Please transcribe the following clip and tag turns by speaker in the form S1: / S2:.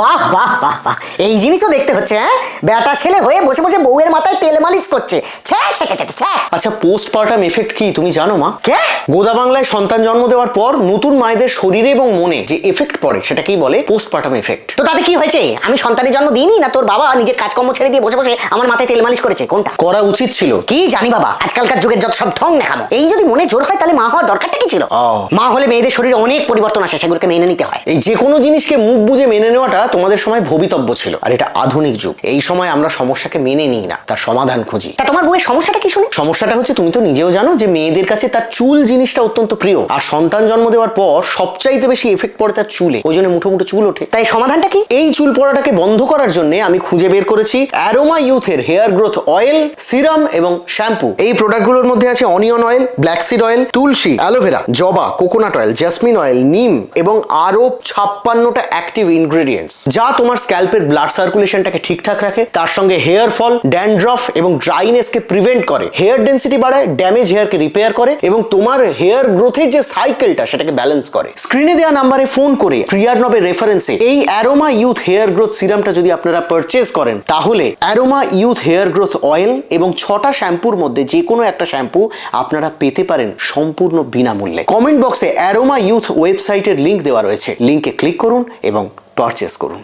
S1: বাহ বাহ বাহ বাহ। এই জিনিসও দেখতে হচ্ছে হ্যাঁ? বেটা ছেলে হয়ে বসে বসে বউয়ের মাথায় তেল মালিশ করছে। ছ্যা ছ্যা ছ্যা ছ্যা, ছ্যা।
S2: আচ্ছা পোস্টপার্টাম এফেক্ট কি তুমি জানো মা?
S1: কে?
S2: গোদা বাংলায় সন্তান জন্ম দেওয়ার পর নতুন মায়েদের শরীরে এবং মনে যে এফেক্ট পড়ে সেটাকেই বলে পোস্টপার্টাম এফেক্ট
S1: তো তাতে কি হয়েছে? আমি সন্তানের জন্ম দিইনি না তোর বাবা নিজের কাজকর্ম ছেড়ে দিয়ে বসে বসে আমার মাথায় তেল মালিশ করেছে? কোনটা?
S2: করা উচিত ছিল।
S1: কি জানি বাবা আজকালকার যুগের যত সব ঢং দেখাবো। এই যদি মনে জোর হয় তাহলে মা হওয়ার দরকারটা কি ছিল। মা হলে মেয়েদের শরীরে অনেক পরিবর্তন আসে সেগুলোকে মেনে নিতে হয়।
S2: এই যে কোনো জিনিসকে মুখ বুঝে মেনে নেওয়াটা তোমাদের সময় ভবিতব্য ছিল আর এটা আধুনিক যুগ। এই সময় আমরা সমস্যাকে মেনে নিই না তার সমাধান খুঁজি।
S1: তা তোমার বউয়ের সমস্যাটা কি শুনি?
S2: সমস্যাটা হচ্ছে তুমি তো নিজেও জানো যে মেয়েদের কাছে তার চুল জিনিসটা অত্যন্ত প্রিয় আর সন্তান জন্ম দেওয়ার পর সবচাইতে বেশি এফেক্ট পড়ে তার চুলে। ওই জন্য মুঠো মুঠো চুল ওঠে।
S1: তাই সমাধানটা কি?
S2: এই চুল পড়াটাকে বন্ধ করার জন্য আমি খুঁজে বের করেছি অ্যারোমা ইউথের হেয়ার গ্রোথ অয়েল সিরাম এবং শ্যাম্পু এই প্রোডাক্টগুলোর মধ্যে আছে onion oil black seed oil tulsi aloe vera জবা coconut oil jasmine oil neem এবং আরও ছাপ্পান্নটা অ্যাক্টিভ ইনগ্রেডিয়েন্টস যা তোমার স্ক্যাল্পের ব্লাড সার্কুলেশনটাকে ঠিকঠাক রাখে, তার সঙ্গে হেয়ার ফল, ড্যান্ড্রফ এবং ড্রাইনেসকে প্রিভেন্ট করে। হেয়ার ডেন্সিটি বাড়ায়, ড্যামেজ হেয়ারকে রিপেয়ার করে এবং তোমার হেয়ার গ্রোথের যে সাইকেলটা, সেটাকে ব্যালেন্স করে। স্ক্রিনে দেওয়া নাম্বারে ফোন করে ক্রিয়ার নবের রেফারেন্সে এই অ্যারোমা ইউথ হেয়ার গ্রোথ সিরামটা যদি আপনারা পারচেজ করেন, তাহলে Aroma Youth hair growth oil এবং ছটা শ্যাম্পুর মধ্যে যে কোনো একটা শ্যাম্পু আপনারা পেতে পারেন সম্পূর্ণ বিনামূল্যে। কমেন্ট বক্সে অ্যারোমা ইউথ ওয়েবসাইটের লিঙ্ক দেওয়া রয়েছে। লিঙ্কে ক্লিক করুন এবং পারচেস করুন।